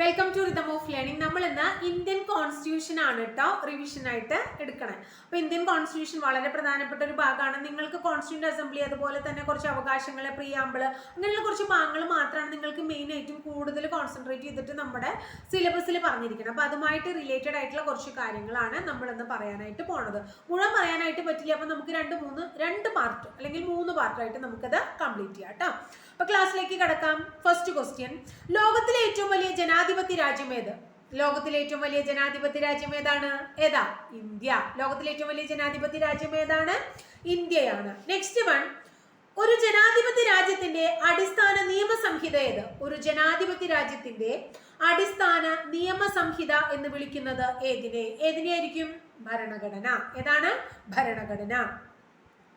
Welcome to rhythm of learning നമ്മൾ ഇന്ന് Indian constitution ആണ് കേട്ടോ റിവിഷൻ ആയിട്ട് എടുക്കണേ. അപ്പൊ ഇന്ത്യൻ കോൺസ്റ്റിറ്റ്യൂഷൻ വളരെ പ്രധാനപ്പെട്ട ഒരു ഭാഗമാണ്. നിങ്ങൾക്ക് കോൺസ്റ്റിറ്റ്യൂന്റ് അസംബ്ലി അതുപോലെ തന്നെ കുറച്ച് അവകാശങ്ങൾ പ്രിയാമ്പിൾ അങ്ങനെയുള്ള കുറച്ച് ഭാഗങ്ങൾ മാത്രമാണ് നിങ്ങൾക്ക് മെയിൻ ആയിട്ടും കൂടുതൽ കോൺസെൻട്രേറ്റ് ചെയ്തിട്ട് നമ്മുടെ സിലബസിൽ പറഞ്ഞിരിക്കണം. അപ്പൊ അതുമായിട്ട് റിലേറ്റഡ് ആയിട്ടുള്ള കുറച്ച് കാര്യങ്ങളാണ് നമ്മൾ ഇന്ന് പറയാനായിട്ട് പോണത്. മുഴുവൻ പറയാനായിട്ട് പറ്റില്ല. അപ്പൊ നമുക്ക് രണ്ട് മൂന്ന് രണ്ട് പാർട്ട് അല്ലെങ്കിൽ മൂന്ന് പാർട്ടായിട്ട് നമുക്കത് കംപ്ലീറ്റ് ചെയ്യാം കേട്ടോ അപ്പൊ ക്ലാസ്സിലേക്ക് കടക്കാം. ഫസ്റ്റ് ക്വസ്റ്റ്യൻ ലോകത്തിലെ ഏറ്റവും വലിയ ജനാധിപത്യ രാജ്യം ഏത്? ലോകത്തിലെ ഏറ്റവും വലിയ ജനാധിപത്യ രാജ്യം ഏതാണ്? ഏതാ? ഇന്ത്യ. ലോകത്തിലെ ഏറ്റവും വലിയ ജനാധിപത്യ രാജ്യം ഏതാണ്? ഇന്ത്യയാണ്. നെക്സ്റ്റ് വൺ ഒരു ജനാധിപത്യ രാജ്യത്തിന്റെ അടിസ്ഥാന നിയമസംഹിത ഏത്? ഒരു ജനാധിപത്യ രാജ്യത്തിന്റെ അടിസ്ഥാന നിയമസംഹിത എന്ന് വിളിക്കുന്നത് ഏതിനെ? ഏതിനെയായിരിക്കും? ഭരണഘടന. ഏതാണ്? ഭരണഘടന.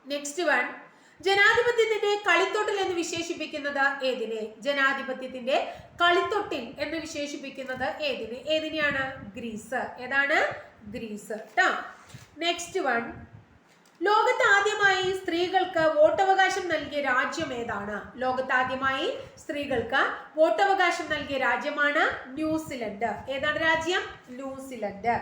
നെക്സ്റ്റ് വൺ ജനാധിപത്യത്തിന്റെ കളിത്തൊട്ടിൽ എന്ന് വിശേഷിപ്പിക്കുന്നത് ഏതിനെ? ജനാധിപത്യത്തിന്റെ കളിത്തൊട്ടിൽ എന്ന് വിശേഷിപ്പിക്കുന്നത് ഏതിനെ? ഏതിനെയാണ്? ഗ്രീസ്. ഏതാണ്? ഗ്രീസ്. ട്ടാ. നെക്സ്റ്റ് വൺ ലോകത്ത് ആദ്യമായി സ്ത്രീകൾക്ക് വോട്ടവകാശം നൽകിയ രാജ്യം ഏതാണ്? ലോകത്ത് ആദ്യമായി സ്ത്രീകൾക്ക് വോട്ടവകാശം നൽകിയ രാജ്യമാണ് ന്യൂസിലൻഡ്. ഏതാണ് രാജ്യം? ന്യൂസിലൻഡ്.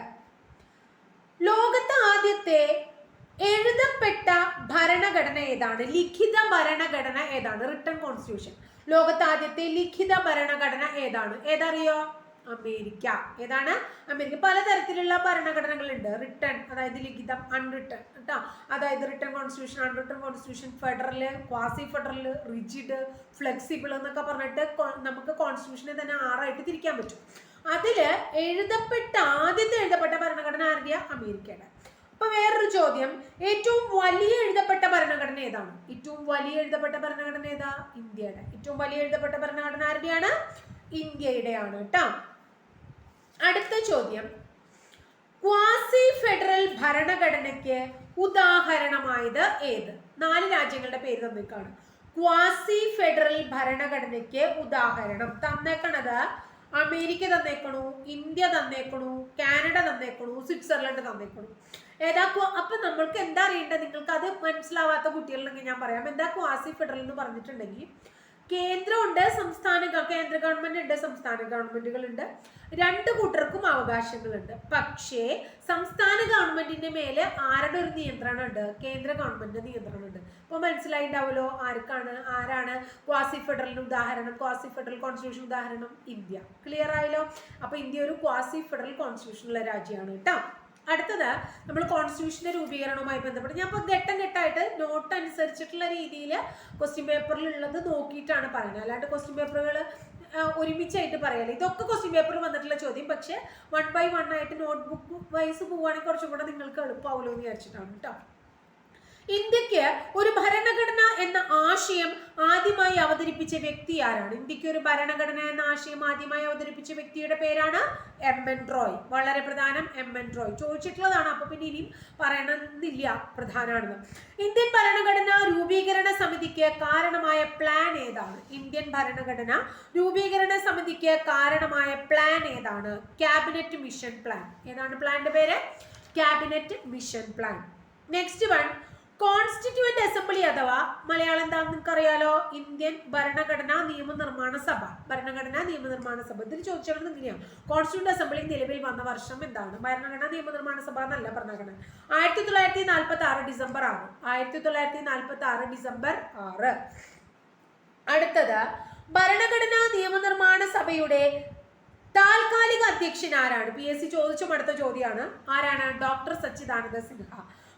ലോകത്ത് ആദ്യത്തെ എഴുതപ്പെട്ട ഭരണഘടന ഏതാണ്? ലിഖിത ഭരണഘടന ഏതാണ്? Written constitution. ലോകത്ത് ആദ്യത്തെ ലിഖിത ഭരണഘടന ഏതാണ്? ഏതറിയോ? അമേരിക്ക. ഏതാണ്? അമേരിക്ക. പലതരത്തിലുള്ള ഭരണഘടനകളുണ്ട്. റിട്ടേൺ അതായത് ലിഖിതം അൺറിട്ടേൺ കേട്ടോ അതായത് written constitution unwritten constitution federal quasi federal rigid flexible എന്നൊക്കെ പറഞ്ഞിട്ട് നമുക്ക് കോൺസ്റ്റിറ്റ്യൂഷനെ തന്നെ ആറായിട്ട് തിരിക്കാൻ പറ്റും. അതിൽ എഴുതപ്പെട്ട ആദ്യത്തെ എഴുതപ്പെട്ട ഭരണഘടന ആരുടെയാണ് അമേരിക്കയുടെ. അപ്പൊ വേറൊരു ചോദ്യം. ഏറ്റവും വലിയ എഴുതപ്പെട്ട ഭരണഘടന ഏതാണ്? ഏറ്റവും വലിയ എഴുതപ്പെട്ട ഭരണഘടന ഏതാ? ഇന്ത്യയുടെ. ഏറ്റവും വലിയ എഴുതപ്പെട്ട ഭരണഘടന ആരുടെയാണ്? ഇന്ത്യയുടെയാണ് കേട്ടോ. അടുത്ത ചോദ്യം. ക്വാസി ഫെഡറൽ ഭരണഘടനയ്ക്ക് ഉദാഹരണമായത് ഏത്? നാല് രാജ്യങ്ങളുടെ പേര് തന്നേക്കാണ് ക്വാസി ഫെഡറൽ ഭരണഘടനയ്ക്ക് ഉദാഹരണം തന്നേക്കണത് അമേരിക്ക തന്നേക്കണു ഇന്ത്യ തന്നേക്കണു കാനഡ തന്നേക്കണു സ്വിറ്റ്സർലൻഡ് തന്നേക്കണു. ഏതാക്കോ അപ്പൊ നമ്മൾക്ക് എന്താ അറിയേണ്ടത്? നിങ്ങൾക്ക് അത് മനസ്സിലാവാത്ത കുട്ടികളുണ്ടെങ്കിൽ ഞാൻ പറയാം. എന്താ ക്വാസി ഫെഡറൽ എന്ന് പറഞ്ഞിട്ടുണ്ടെങ്കിൽ കേന്ദ്രമുണ്ട് സംസ്ഥാന കേന്ദ്ര ഗവൺമെന്റ് ഉണ്ട് സംസ്ഥാന ഗവൺമെന്റുകളുണ്ട്. രണ്ട് കൂട്ടർക്കും അവകാശങ്ങളുണ്ട്. പക്ഷേ സംസ്ഥാന ഗവൺമെന്റിന്റെ മേലെ ആരുടെ ഒരു നിയന്ത്രണം ഉണ്ട് കേന്ദ്ര ഗവൺമെന്റിന്റെ നിയന്ത്രണം ഉണ്ട് അപ്പൊ മനസ്സിലായിണ്ടാവുമല്ലോ ആർക്കാണ് ആരാണ് ക്വാസി ഫെഡറലിന് ഉദാഹരണം ക്വാസി ഫെഡറൽ കോൺസ്റ്റിറ്റ്യൂഷൻ ഉദാഹരണം? ഇന്ത്യ. ക്ലിയർ ആയല്ലോ? അപ്പൊ ഇന്ത്യ ഒരു ക്വാസി ഫെഡറൽ കോൺസ്റ്റിറ്റ്യൂഷൻ ഉള്ള രാജ്യമാണ് കേട്ടോ. അടുത്തത് നമ്മൾ കോൺസ്റ്റിറ്റ്യൂഷന്റെ രൂപീകരണവുമായി ബന്ധപ്പെട്ട്. ഞാൻ ഇപ്പോൾ ഘട്ടം ഘട്ടമായിട്ട് നോട്ട് അനുസരിച്ചിട്ടുള്ള രീതിയിൽ ക്വസ്റ്റ്യൻ പേപ്പറിൽ ഉള്ളത് നോക്കിയിട്ടാണ് പറയുന്നത്. അല്ലാണ്ട് ക്വസ്റ്റ്യൻ പേപ്പറുകൾ ഒരുമിച്ചായിട്ട് പറയല്ല ഇതൊക്കെ ക്വസ്റ്റ്യൻ പേപ്പറിൽ വന്നിട്ടുള്ള ചോദ്യം. പക്ഷേ വൺ ബൈ വൺ ആയിട്ട് നോട്ട് ബുക്ക് വൈസ് പോവുകയാണെങ്കിൽ കുറച്ചും കൂടെ നിങ്ങൾക്ക് എളുപ്പമാവുമല്ലോ എന്ന് വിചാരിച്ചിട്ടാണ് കേട്ടോ ഇന്ത്യയ്ക്ക് ഒരു ഭരണഘടന എന്ന ആശയം ആദ്യമായി അവതരിപ്പിച്ച വ്യക്തി ആരാണ്? ഇന്ത്യയ്ക്ക് ഒരു ഭരണഘടന എന്ന ആശയം ആദ്യമായി അവതരിപ്പിച്ച വ്യക്തിയുടെ പേരാണ് എം എൻ റോയ്. വളരെ പ്രധാനം എം എൻ റോയ്. ചോദിച്ചിട്ടുള്ളതാണ്. അപ്പൊ പിന്നെ ഇനിയും പറയണമെന്നില്ല. പ്രധാനമാണെന്ന്. ഇന്ത്യൻ ഭരണഘടന രൂപീകരണ സമിതിക്ക് കാരണമായ പ്ലാൻ ഏതാണ്? ഇന്ത്യൻ ഭരണഘടന രൂപീകരണ സമിതിക്ക് കാരണമായ പ്ലാൻ ഏതാണ്? ക്യാബിനറ്റ് മിഷൻ പ്ലാൻ ഏതാണ് പ്ലാന്റെ പേര്? Cabinet mission plan next one constituent assembly അഥവാ മലയാളം എന്താണെന്ന് നിങ്ങൾക്ക് അറിയാലോ ഇന്ത്യൻ ഭരണഘടനാ നിയമനിർമ്മാണ സഭ. ഭരണഘടനാ നിയമനിർമ്മാണ സഭ. ഇതിൽ ചോദിച്ചാൽ ഇങ്ങനെയാണ് കോൺസ്റ്റിറ്റ്യൂന്റ് അസംബ്ലി നിലവിൽ വന്ന വർഷം എന്താണ്? ഭരണഘടനാ നിയമനിർമ്മാണ സഭ എന്നല്ല ഭരണഘടന. ആയിരത്തി തൊള്ളായിരത്തി നാൽപ്പത്തി ആറ് ഡിസംബർ ആറ് ആയിരത്തി തൊള്ളായിരത്തി നാൽപ്പത്തി ആറ് ഡിസംബർ ആറ്. അടുത്തത് ഭരണഘടനാ നിയമനിർമ്മാണ സഭയുടെ താൽക്കാലിക അധ്യക്ഷൻ ആരാണ്? പി എസ് സി ചോദിച്ചും അടുത്ത ചോദ്യമാണ്. ആരാണ്? ഡോക്ടർ സച്ചിദാനന്ദ സിൻഹ.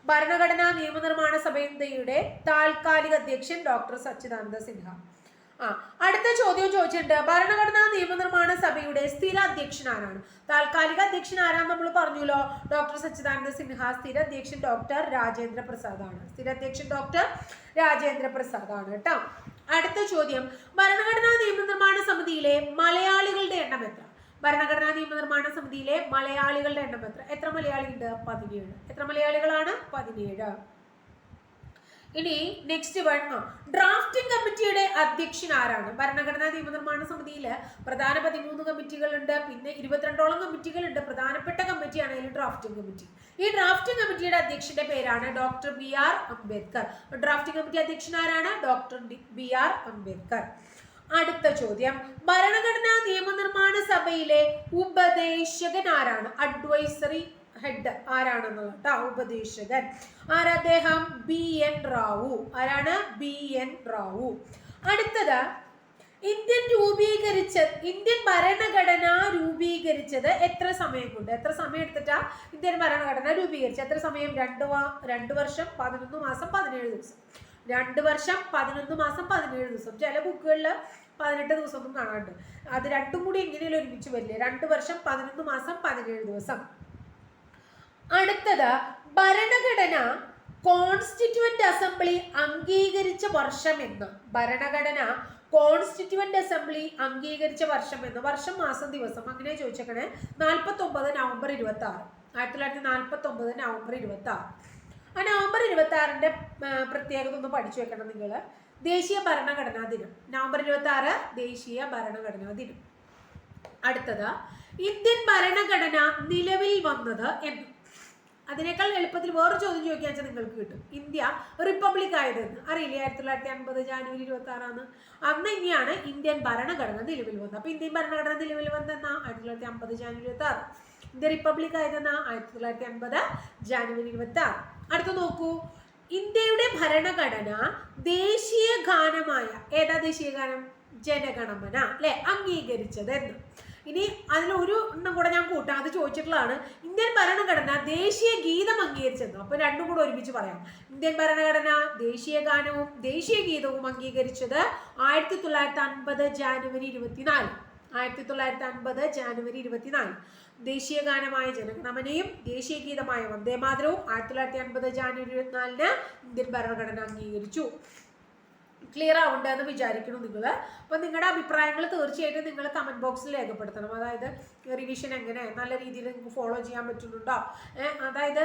ഭരണഘടനാ നിയമനിർമ്മാണ സമിതിയുടെ താൽക്കാലിക അധ്യക്ഷൻ ഡോക്ടർ സച്ചിദാനന്ദ സിൻഹ. ആ അടുത്ത ചോദ്യം ചോദിച്ചിട്ടുണ്ട്. ഭരണഘടനാ നിയമനിർമ്മാണ സഭയുടെ സ്ഥിര അധ്യക്ഷൻ ആരാണ്? താൽക്കാലിക അധ്യക്ഷൻ ആരാന്ന് നമ്മൾ പറഞ്ഞല്ലോ. ഡോക്ടർ സച്ചിദാനന്ദ സിൻഹ സ്ഥിര അധ്യക്ഷൻ ഡോക്ടർ രാജേന്ദ്ര പ്രസാദ് ആണ്. സ്ഥിര അധ്യക്ഷൻ ഡോക്ടർ രാജേന്ദ്ര പ്രസാദ് ആണ് കേട്ടോ. അടുത്ത ചോദ്യം. ഭരണഘടനാ നിയമനിർമ്മാണ സമിതിയിലെ മലയാളികളുടെ എണ്ണം എത്ര? ഭരണഘടനാ നിയമനിർമ്മാണ സമിതിയിലെ മലയാളികളുടെ എണ്ണം എത്ര എത്ര മലയാളിയുണ്ട്? പതിനേഴ്. എത്ര മലയാളികളാണ്? പതിനേഴ്. ഇനി നെക്സ്റ്റ് വൺ ഡ്രാഫ്റ്റിംഗ് കമ്മിറ്റിയുടെ അധ്യക്ഷൻ ആരാണ്? ഭരണഘടനാ നിയമനിർമ്മാണ സമിതിയിൽ പ്രധാന പതിമൂന്ന് കമ്മിറ്റികളുണ്ട് പിന്നെ ഇരുപത്തിരണ്ടോളം കമ്മിറ്റികളുണ്ട് പ്രധാനപ്പെട്ട കമ്മിറ്റിയാണ് ഈ ഡ്രാഫ്റ്റിംഗ് കമ്മിറ്റി ഈ ഡ്രാഫ്റ്റിംഗ് കമ്മിറ്റിയുടെ അധ്യക്ഷന്റെ പേരാണ് doctor B R Ambedkar. Drafting committee അധ്യക്ഷൻ ആരാണ്? Doctor B R Ambedkar. അടുത്ത ചോദ്യം. ഭരണഘടനാ നിയമനിർമ്മാണ സഭയിലെ ഉപദേശകൻ ആരാണ്? അഡ്വൈസറി ഹെഡ് ആരാണെന്നുള്ളത് ഉപദേശകൻ. ആരദ്ദേഹം ബി എൻ റാവു. ആരാണ്? B N Rau. അടുത്തത് ഇന്ത്യൻ രൂപീകരിച്ച ഇന്ത്യൻ ഭരണഘടന രൂപീകരിച്ചത് എത്ര സമയം കൊണ്ട് എത്ര സമയം എടുത്തിട്ടാ ഇന്ത്യൻ ഭരണഘടന രൂപീകരിച്ചത്? എത്ര സമയം? രണ്ട് രണ്ട് വർഷം പതിനൊന്ന് മാസം പതിനേഴ് ദിവസം. രണ്ട് വർഷം പതിനൊന്ന് മാസം പതിനേഴ് ദിവസം. ചില ബുക്കുകളിൽ പതിനെട്ട് ദിവസം കാണാണ്ട് അത് രണ്ടും കൂടി എങ്ങനെയല്ല ഒരുമിച്ച് വരില്ലേ? രണ്ട് വർഷം പതിനൊന്ന് മാസം പതിനേഴ് ദിവസം. അടുത്തത് ഭരണഘടന കോൺസ്റ്റിറ്റ്യൂവന്റ് അസംബ്ലി അംഗീകരിച്ച വർഷം എന്ന്. ഭരണഘടന കോൺസ്റ്റിറ്റ്യൂവന്റ് അസംബ്ലി അംഗീകരിച്ച വർഷം എന്ന്. വർഷം മാസം ദിവസം. അങ്ങനെ ചോദിച്ചേക്കണേ. നാൽപ്പത്തി ഒമ്പത് നവംബർ ഇരുപത്തി ആറ് ആയിരത്തി തൊള്ളായിരത്തി നാൽപ്പത്തി ഒമ്പത് നവംബർ ഇരുപത്തി ആറ് ആ നവംബർ ഇരുപത്തി ആറിന്റെ പ്രത്യേകത ഒന്ന് പഠിച്ചു വെക്കണം നിങ്ങൾ ദേശീയ ഭരണഘടനാ ദിനം. നവംബർ ഇരുപത്തി ആറ് ദേശീയ ഭരണഘടനാ ദിനം. അടുത്തത് ഇന്ത്യൻ ഭരണഘടന നിലവിൽ വന്നത് എന്ന്. അതിനേക്കാൾ എളുപ്പത്തിൽ വേറെ ചോദ്യം ചോദിക്കാൻ വെച്ചാൽ നിങ്ങൾക്ക് കിട്ടും. ഇന്ത്യ റിപ്പബ്ലിക് ആയതെന്ന് അറിയില്ലേ ആയിരത്തി തൊള്ളായിരത്തി അൻപത് ജാനുവരി ഇരുപത്തി ആറാന്ന് അന്ന് ഇനിയാണ് ഇന്ത്യൻ ഭരണഘടന നിലവിൽ വന്നത്. അപ്പൊ ഇന്ത്യൻ ഭരണഘടന നിലവിൽ വന്നതെന്നാ ആയിരത്തി തൊള്ളായിരത്തി അമ്പത് ജാനുവരി ഇരുപത്തി ആറ് ഇന്ത്യ റിപ്പബ്ലിക് ആയതെന്നാ? ആയിരത്തി തൊള്ളായിരത്തി അൻപത് ജാനുവരി ഇരുപത്തി ആറ് അടുത്ത് നോക്കൂ. ഇന്ത്യയുടെ ഭരണഘടന ദേശീയ ഗാനമായ ഏതാ ദേശീയ ഗാനം? ജനഗണമന അല്ലെ? അംഗീകരിച്ചത് എന്ന്. ഇനി അതിൽ ഒരു എണ്ണം കൂടെ ഞാൻ കൂട്ടാം. അത് ചോദിച്ചിട്ടുള്ളതാണ് ഇന്ത്യൻ ഭരണഘടന ദേശീയ ഗീതം അംഗീകരിച്ചെന്ന്? അപ്പൊ രണ്ടും കൂടെ ഒരുമിച്ച് പറയാം. ഇന്ത്യൻ ഭരണഘടന ദേശീയ ഗാനവും ദേശീയ ഗീതവും അംഗീകരിച്ചത് ആയിരത്തി തൊള്ളായിരത്തി അൻപത് ജാനുവരി ഇരുപത്തിനാല്. ആയിരത്തി തൊള്ളായിരത്തി അൻപത് ജാനുവരി ഇരുപത്തിനാല്. ദേശീയ ഗാനമായ ജനഗണമനയും ദേശീയ ഗീതമായ വന്ദേമാതരവും ആയിരത്തി തൊള്ളായിരത്തി അൻപത് ജാനുവരി ഇരുപത്തിനാലിന് ഇന്ത്യൻ ഭരണഘടന അംഗീകരിച്ചു. ക്ലിയർ ആവുണ്ട് എന്ന് വിചാരിക്കുന്നു നിങ്ങൾ അപ്പോൾ നിങ്ങളുടെ അഭിപ്രായങ്ങൾ തീർച്ചയായിട്ടും നിങ്ങൾ കമന്റ് ബോക്സിൽ രേഖപ്പെടുത്തണം. അതായത് റിവിഷൻ എങ്ങനെ നല്ല രീതിയിൽ നിങ്ങൾക്ക് ഫോളോ ചെയ്യാൻ പറ്റുന്നുണ്ടോ? അതായത്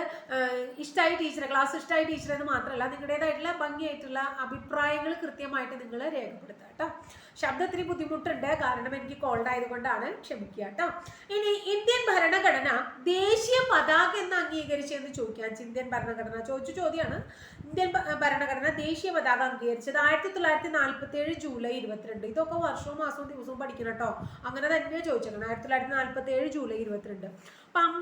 ഇഷ്ടമായ ടീച്ചറെ ക്ലാസ് ഇഷ്ടമായ ടീച്ചർ എന്ന് മാത്രമല്ല നിങ്ങളുടേതായിട്ടുള്ള ഭംഗിയായിട്ടുള്ള അഭിപ്രായങ്ങൾ കൃത്യമായിട്ട് നിങ്ങൾ രേഖപ്പെടുത്തുക കേട്ടോ. ശബ്ദത്തിന് ബുദ്ധിമുട്ടുണ്ട്. കാരണം എനിക്ക് കോൾഡ് ആയതുകൊണ്ടാണ് ക്ഷമിക്കുക കേട്ടോ ഇനി ഇന്ത്യൻ ഭരണഘടന ദേശീയ പതാക എന്ന് അംഗീകരിച്ചെന്ന് ചോദിക്കാം. ഇന്ത്യൻ ഭരണഘടന ചോദിച്ച ചോദ്യമാണ് ഇന്ത്യൻ ഭരണഘടന ദേശീയ പതാക അംഗീകരിച്ചത് ആയിരത്തി തൊള്ളായിരത്തി നാൽപ്പത്തി ഏഴ് ജൂലൈ ഇരുപത്തിരണ്ട്. ഇതൊക്കെ വർഷവും മാസവും ദിവസവും പഠിക്കണം കേട്ടോ. അങ്ങനെ തന്നെ ചോദിച്ചേക്കണം. ആയിരത്തി തൊള്ളായിരത്തി നാൽപ്പത്തി ഏഴ് ജൂലൈ ഇരുപത്തിരണ്ട്. അപ്പം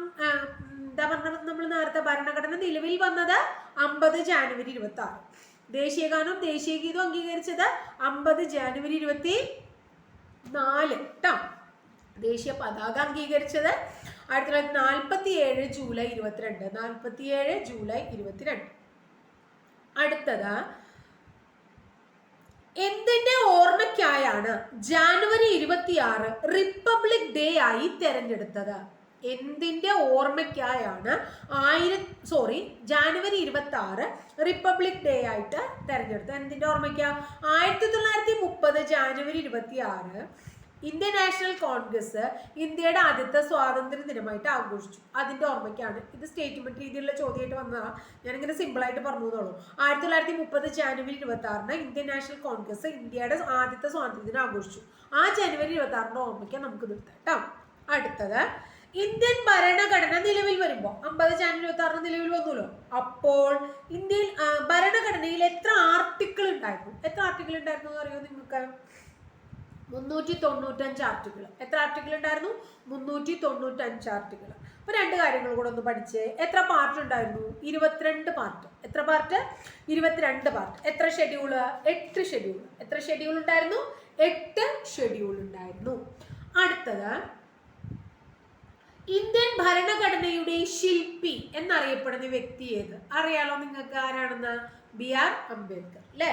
എന്താ പറഞ്ഞ നമ്മൾ നേരത്തെ ഭരണഘടന നിലവിൽ വന്നത് അമ്പത് ജാനുവരി ഇരുപത്തി ആറ് ദേശീയഗാനവും ദേശീയ ഗീതവും അംഗീകരിച്ചത് അമ്പത് ജാനുവരി ഇരുപത്തി നാല് കേട്ടോ ദേശീയ പതാക അംഗീകരിച്ചത് ആയിരത്തി തൊള്ളായിരത്തി നാൽപ്പത്തി ഏഴ് ജൂലൈ ഇരുപത്തിരണ്ട്. നാൽപ്പത്തി ഏഴ് ജൂലൈ ഇരുപത്തിരണ്ട്. അടുത്തത് എന്തിന്റെ ഓർമ്മയ്ക്കായാണ് ജാനുവരി ഇരുപത്തിയാറ് റിപ്പബ്ലിക് ഡേ ആയി തെരഞ്ഞെടുത്തത്? എന്തിന്റെ ഓർമ്മയ്ക്കായാണ് ആയിരം സോറി ജാനുവരി ഇരുപത്തി ആറ് റിപ്പബ്ലിക് ഡേ ആയിട്ട് തെരഞ്ഞെടുത്തത്? എന്തിന്റെ ഓർമ്മയ്ക്കാ? ആയിരത്തി തൊള്ളായിരത്തി മുപ്പത് ജാനുവരി ഇരുപത്തി ആറ് ഇന്ത്യൻ നാഷണൽ കോൺഗ്രസ് ഇന്ത്യയുടെ ആദ്യത്തെ സ്വാതന്ത്ര്യ ദിനമായിട്ട് ആഘോഷിച്ചു. അതിന്റെ ഓർമ്മയ്ക്കാണ്. ഇത് സ്റ്റേറ്റ്മെന്റ് രീതിയിലുള്ള ചോദ്യമായിട്ട് വന്നതാണ് ഞാനിങ്ങനെ സിമ്പിളായിട്ട് പറഞ്ഞു തന്നോളൂ. ആയിരത്തി തൊള്ളായിരത്തി മുപ്പത് ജാനുവരി ഇരുപത്തി ആറിന് ഇന്ത്യൻ നാഷണൽ കോൺഗ്രസ് ഇന്ത്യയുടെ ആദ്യത്തെ സ്വാതന്ത്ര്യ ദിനം ആഘോഷിച്ചു. ആ ജനുവരി ഇരുപത്തി ആറിന്റെ ഓർമ്മയ്ക്ക് നമുക്ക് നിർത്താം കേട്ടോ. അടുത്തത് ഇന്ത്യൻ ഭരണഘടന നിലവിൽ വരുമ്പോൾ അമ്പത് ജാനുവരി ഇരുപത്തി ആറിന് നിലവിൽ വന്നുല്ലോ അപ്പോൾ ഇന്ത്യയിൽ ഭരണഘടനയിൽ എത്ര ആർട്ടിക്കിൾ ഉണ്ടായിരുന്നു? എത്ര ആർട്ടിക്കിൾ ഉണ്ടായിരുന്നു എന്ന് അറിയോ നിങ്ങൾക്ക്? മുന്നൂറ്റി തൊണ്ണൂറ്റഞ്ച് ആർട്ടിക്കിൾ എത്ര ആർട്ടിക്കിൾ ഉണ്ടായിരുന്നു? മുന്നൂറ്റി തൊണ്ണൂറ്റഞ്ച് ആർട്ടിക്കിൾ അപ്പോൾ രണ്ട് കാര്യങ്ങൾ കൂടെ ഒന്ന് പഠിച്ച്. എത്ര പാർട്ട് ഉണ്ടായിരുന്നു? ഇരുപത്തിരണ്ട് പാർട്ട് എത്ര പാർട്ട് ഇരുപത്തിരണ്ട് പാർട്ട് എത്ര ഷെഡ്യൂൾ എട്ട് ഷെഡ്യൂൾ എത്ര ഷെഡ്യൂൾ ഉണ്ടായിരുന്നു? എട്ട് ഷെഡ്യൂൾ ഉണ്ടായിരുന്നു. അടുത്തത് ഇന്ത്യൻ ഭരണഘടനയുടെ ശില്പി എന്നറിയപ്പെടുന്ന വ്യക്തി ഏത്? അറിയാലോ നിങ്ങൾക്ക് ആരാണെന്ന്? B R Ambedkar. അല്ലേ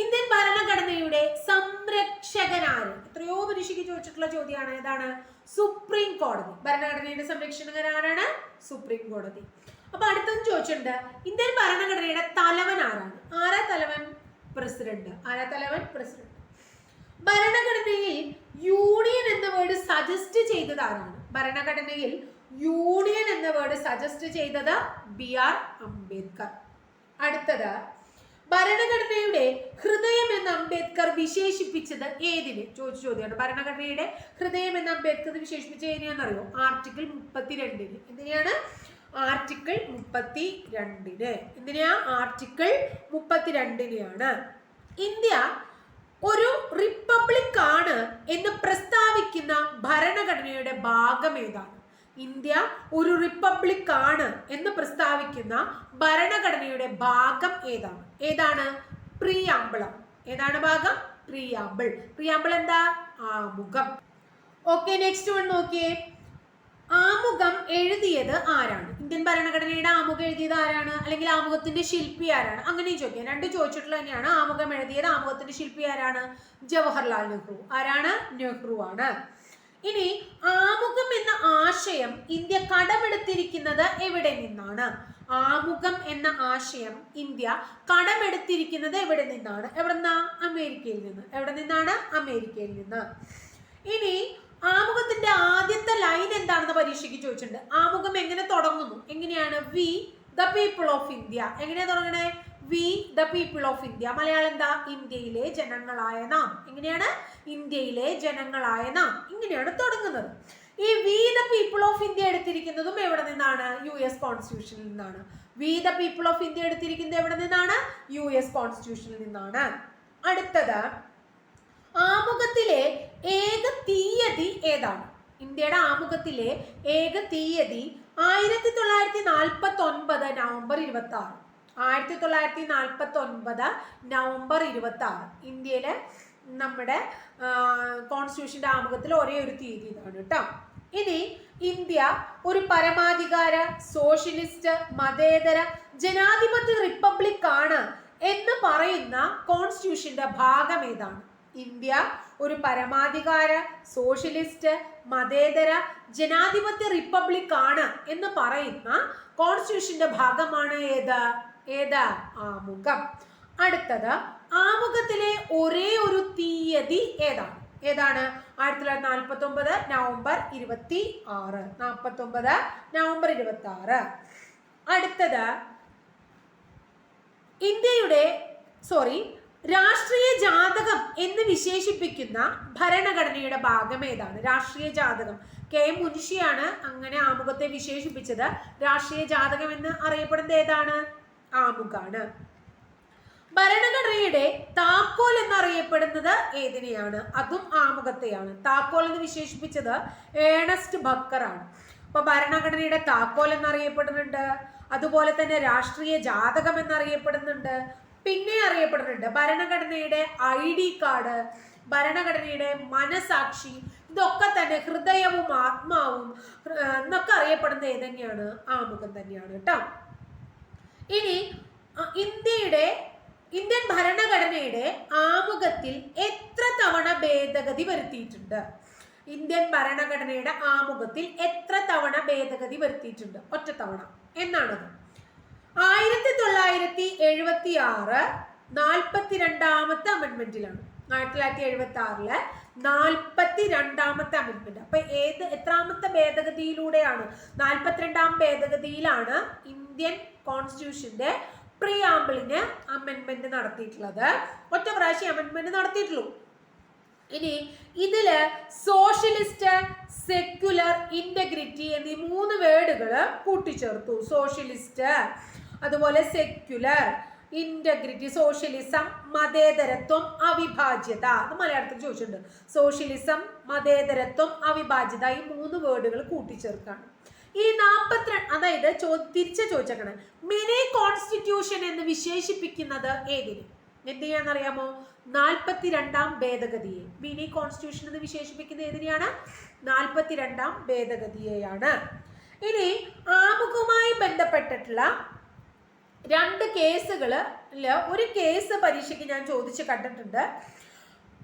ഇന്ത്യൻ ഭരണഘടനയുടെ സംരക്ഷകനാണ് എത്രയോ പരീക്ഷയ്ക്ക് ചോദിച്ചിട്ടുള്ള ചോദ്യമാണ്. ഏതാണ്? സുപ്രീം കോടതി. ഭരണഘടനയുടെ സംരക്ഷകനാരാണ് സുപ്രീം കോടതി. അപ്പൊ അടുത്തത് ചോദിച്ചിട്ടുണ്ട്. ഇന്ത്യൻ ഭരണഘടനയുടെ തലവൻ ആരാണ് ആരാ തലവൻ? പ്രസിഡന്റ്. ആരാ തലവൻ? പ്രസിഡന്റ്. ഭരണഘടനയിൽ യൂണിയൻ എന്ന വേർഡ് സജസ്റ്റ് ചെയ്തത് ആരാണ് ഭരണഘടനയിൽ യൂണിയൻ എന്ന വേർഡ് സജസ്റ്റ് ചെയ്തത് ബി ആർ അംബേദ്കർ. അടുത്തത് ഭരണഘടനയുടെ ഹൃദയം എന്ന് അംബേദ്കർ വിശേഷിപ്പിച്ചത് ഏതിന്? ചോദിച്ചു ചോദ്യമാണ്. ഭരണഘടനയുടെ ഹൃദയം എന്ന് അംബേദ്കർ വിശേഷിപ്പിച്ചത് ഏതിനാണെന്നറിയോ ആർട്ടിക്കിൾ മുപ്പത്തിരണ്ടിന്. എന്തിനാണ് ആർട്ടിക്കിൾ മുപ്പത്തി രണ്ടിന് എന്തിനാ ആർട്ടിക്കിൾ മുപ്പത്തിരണ്ടിനെയാണ്. ഇന്ത്യ ഒരു റിപ്പബ്ലിക് ആണ് എന്ന് പ്രസ്താവിക്കുന്ന ഭരണഘടനയുടെ ഭാഗം ഏതാണ്? ഇന്ത്യ ഒരു റിപ്പബ്ലിക് ആണ് എന്ന് പ്രസ്താവിക്കുന്ന ഭരണഘടനയുടെ ഭാഗം ഏതാണ്? ഏതാണ്? പ്രിയാമ്പിളം. ഏതാണ് ഭാഗം? പ്രിയാമ്പിൾ. പ്രിയാമ്പിൾ എന്താ? ആമുഖം. ഓക്കെ നെക്സ്റ്റ് വൺ നോക്കിയേ. ആമുഖം എഴുതിയത് ആരാണ്? ഇന്ത്യൻ ഭരണഘടനയുടെ ആമുഖം എഴുതിയത് ആരാണ്? അല്ലെങ്കിൽ ആമുഖത്തിന്റെ ശില്പി ആരാണ്? അങ്ങനെയും ചോദിക്കാം. രണ്ട് ചോദിച്ചിട്ടുള്ള തന്നെയാണ്. ആമുഖം എഴുതിയത് ആമുഖത്തിന്റെ ശില്പി ആരാണ്? ജവഹർലാൽ നെഹ്റു. ആരാണ്? നെഹ്റു ആണ്. ഇനി ആമുഖം എന്ന ആശയം ഇന്ത്യ കടമെടുത്തിരിക്കുന്നത് എവിടെ നിന്നാണ്? ആമുഖം എന്ന ആശയം ഇന്ത്യ കടമെടുത്തിരിക്കുന്നത് എവിടെ നിന്നാണ്? എവിടെ എവിടെന്നാ? അമേരിക്കയിൽ നിന്ന്. എവിടെ നിന്നാണ്? അമേരിക്കയിൽ നിന്ന്. ഇനി ആമുഖത്തിന്റെ ആദ്യത്തെ ലൈൻ എന്താണെന്ന് പരീക്ഷയ്ക്ക് ചോദിച്ചിട്ടുണ്ട്. ആമുഖം എങ്ങനെ തുടങ്ങുന്നു? എങ്ങനെയാണ്? We the people of India. എങ്ങനെയാ തുടങ്ങണേ? We the people of India. Malayalam എന്താ? ഇന്ത്യയിലെ ജനങ്ങളായ നാം. എങ്ങനെയാണ്? ഇന്ത്യയിലെ ജനങ്ങളായ നാം. ഇങ്ങനെയാണ് തുടങ്ങുന്നത്. ഈ we the people of India എടുത്തിരിക്കുന്നതും എവിടെ നിന്നാണ്? യു എസ് കോൺസ്റ്റിറ്റ്യൂഷനിൽ നിന്നാണ്. We the people of India എടുത്തിരിക്കുന്നത് എവിടെ നിന്നാണ്? യു എസ് കോൺസ്റ്റിറ്റ്യൂഷനിൽ നിന്നാണ്. അടുത്തത് ആമുഖത്തിലെ ഏക തീയതി ഏതാണ്? ഇന്ത്യയുടെ ആമുഖത്തിലെ ഏക തീയതി ആയിരത്തി തൊള്ളായിരത്തി നാൽപ്പത്തി ഒൻപത് നവംബർ ഇരുപത്തി ആറ് ആയിരത്തി തൊള്ളായിരത്തി നാൽപ്പത്തി ഒൻപത് നവംബർ ഇരുപത്തി ആറ് ഇന്ത്യയിലെ നമ്മുടെ കോൺസ്റ്റിറ്റ്യൂഷന്റെ ആമുഖത്തിൽ ഒരേ ഒരു തീയതി ഇതാണ് കേട്ടോ. ഇനി ഇന്ത്യ ഒരു പരമാധികാര സോഷ്യലിസ്റ്റ് മതേതര ജനാധിപത്യ റിപ്പബ്ലിക് ആണ് എന്ന് പറയുന്ന കോൺസ്റ്റിറ്റ്യൂഷന്റെ ഭാഗം ഏതാണ്? ഇന്ത്യ ഒരു പരമാധികാര സോഷ്യലിസ്റ്റ് മതേതര ജനാധിപത്യ റിപ്പബ്ലിക് ആണ് എന്ന് പറയുന്ന കോൺസ്റ്റിറ്റ്യൂഷന്റെ ഭാഗമാണ് ഏത്? ഏത്? ആമുഖം. അടുത്തത് ആമുഖത്തിലെ ഒരേ ഒരു തീയതി ഏതാണ്? ഏതാണ്? ആയിരത്തി തൊള്ളായിരത്തി നാൽപ്പത്തി ഒമ്പത് നവംബർ ഇരുപത്തി ആറ് നാൽപ്പത്തി ഒമ്പത് നവംബർ ഇരുപത്തി ആറ് അടുത്തത് ഇന്ത്യയുടെ സോറി രാഷ്ട്രീയ ജാതകം എന്ന് വിശേഷിപ്പിക്കുന്ന ഭരണഘടനയുടെ ഭാഗം ഏതാണ്? രാഷ്ട്രീയ ജാതകം. കെ മുൻഷിയാണ് അങ്ങനെ ആമുഖത്തെ വിശേഷിപ്പിച്ചത്. രാഷ്ട്രീയ ജാതകം എന്ന് അറിയപ്പെടുന്നത് ഏതാണ്? ആമുഖാണ്. ഭരണഘടനയുടെ താക്കോൽ എന്നറിയപ്പെടുന്നത് ഏതിനെയാണ്? അതും ആമുഖത്തെയാണ്. താക്കോൽ എന്ന് വിശേഷിപ്പിച്ചത് ഏണസ്റ്റ് ബക്കറാണ്. അപ്പൊ ഭരണഘടനയുടെ താക്കോൽ എന്നറിയപ്പെടുന്നുണ്ട്. അതുപോലെ തന്നെ രാഷ്ട്രീയ ജാതകം എന്നറിയപ്പെടുന്നുണ്ട്. പിന്നെ അറിയപ്പെടുന്നുണ്ട് ഭരണഘടനയുടെ ഐ ഡി കാർഡ് ഭരണഘടനയുടെ മനസാക്ഷി ഇതൊക്കെ തന്നെ ഹൃദയവും ആത്മാവും എന്നൊക്കെ അറിയപ്പെടുന്നത് ഏതന്നെയാണ്? ആമുഖം തന്നെയാണ് കേട്ടോ. ഇനി ഇന്ത്യയുടെ ഇന്ത്യൻ ഭരണഘടനയുടെ ആമുഖത്തിൽ എത്ര തവണ ഭേദഗതി വരുത്തിയിട്ടുണ്ട്? ഇന്ത്യൻ ഭരണഘടനയുടെ ആമുഖത്തിൽ എത്ര തവണ ഭേദഗതി വരുത്തിയിട്ടുണ്ട്? ഒറ്റ തവണ. എന്നാണത്? ആയിരത്തി തൊള്ളായിരത്തി എഴുപത്തി ആറ് നാൽപ്പത്തി രണ്ടാമത്തെ അമെന്റ്മെന്റിലാണ് ആയിരത്തി തൊള്ളായിരത്തി എഴുപത്തി ആറിൽ നാൽപ്പത്തി രണ്ടാമത്തെ അമെന്റ്മെന്റ് അപ്പൊ ഏത് എത്രാമത്തെ ഭേദഗതിയിലൂടെയാണ്? നാൽപ്പത്തിരണ്ടാം ഭേദഗതിയിലാണ് ഇന്ത്യൻ കോൺസ്റ്റിറ്റ്യൂഷന്റെ പ്രിയാമ്പിളിന് അമെന്റ്മെന്റ് നടത്തിയിട്ടുള്ളത്. ഒറ്റ പ്രാവശ്യം അമെന്റ്മെന്റ് നടത്തിയിട്ടുള്ളൂ. ഇനി ഇതിൽ സോഷ്യലിസ്റ്റ് സെക്യുലർ ഇന്റഗ്രിറ്റി എന്നീ മൂന്ന് വേർഡുകൾ കൂട്ടിച്ചേർത്തു. സോഷ്യലിസ്റ്റ് അതുപോലെ സെക്യുലർ ഇന്റഗ്രിറ്റി സോഷ്യലിസം മതേതരത്വം അവിഭാജ്യത. അത് മലയാളത്തിൽ ചോദിച്ചിട്ടുണ്ട്. സോഷ്യലിസം മതേതരത്വം അവിഭാജ്യത ഈ മൂന്ന് വേർഡുകൾ കൂട്ടിച്ചേർക്കാണ്. ഈ നാൽപ്പത്തിരണ്ട് അതായത് ചോ തിരിച്ച് ചോദിച്ചേക്കണം. മിനി കോൺസ്റ്റിറ്റ്യൂഷൻ എന്ന് വിശേഷിപ്പിക്കുന്നത് ഏതിന്? എന്ത് ചെയ്യാന്നറിയാമോ? നാൽപ്പത്തി രണ്ടാം ഭേദഗതിയെ. മിനി കോൺസ്റ്റിറ്റ്യൂഷൻ എന്ന് വിശേഷിപ്പിക്കുന്നത് ഏതിനെയാണ്? നാൽപ്പത്തി രണ്ടാം ഭേദഗതിയെയാണ്. ഇനി ആമുഖവുമായി ബന്ധപ്പെട്ടിട്ടുള്ള രണ്ട് കേസുകൾ ഒരു കേസ് പരീക്ഷയ്ക്ക് ഞാൻ ചോദിച്ച് കണ്ടിട്ടുണ്ട്.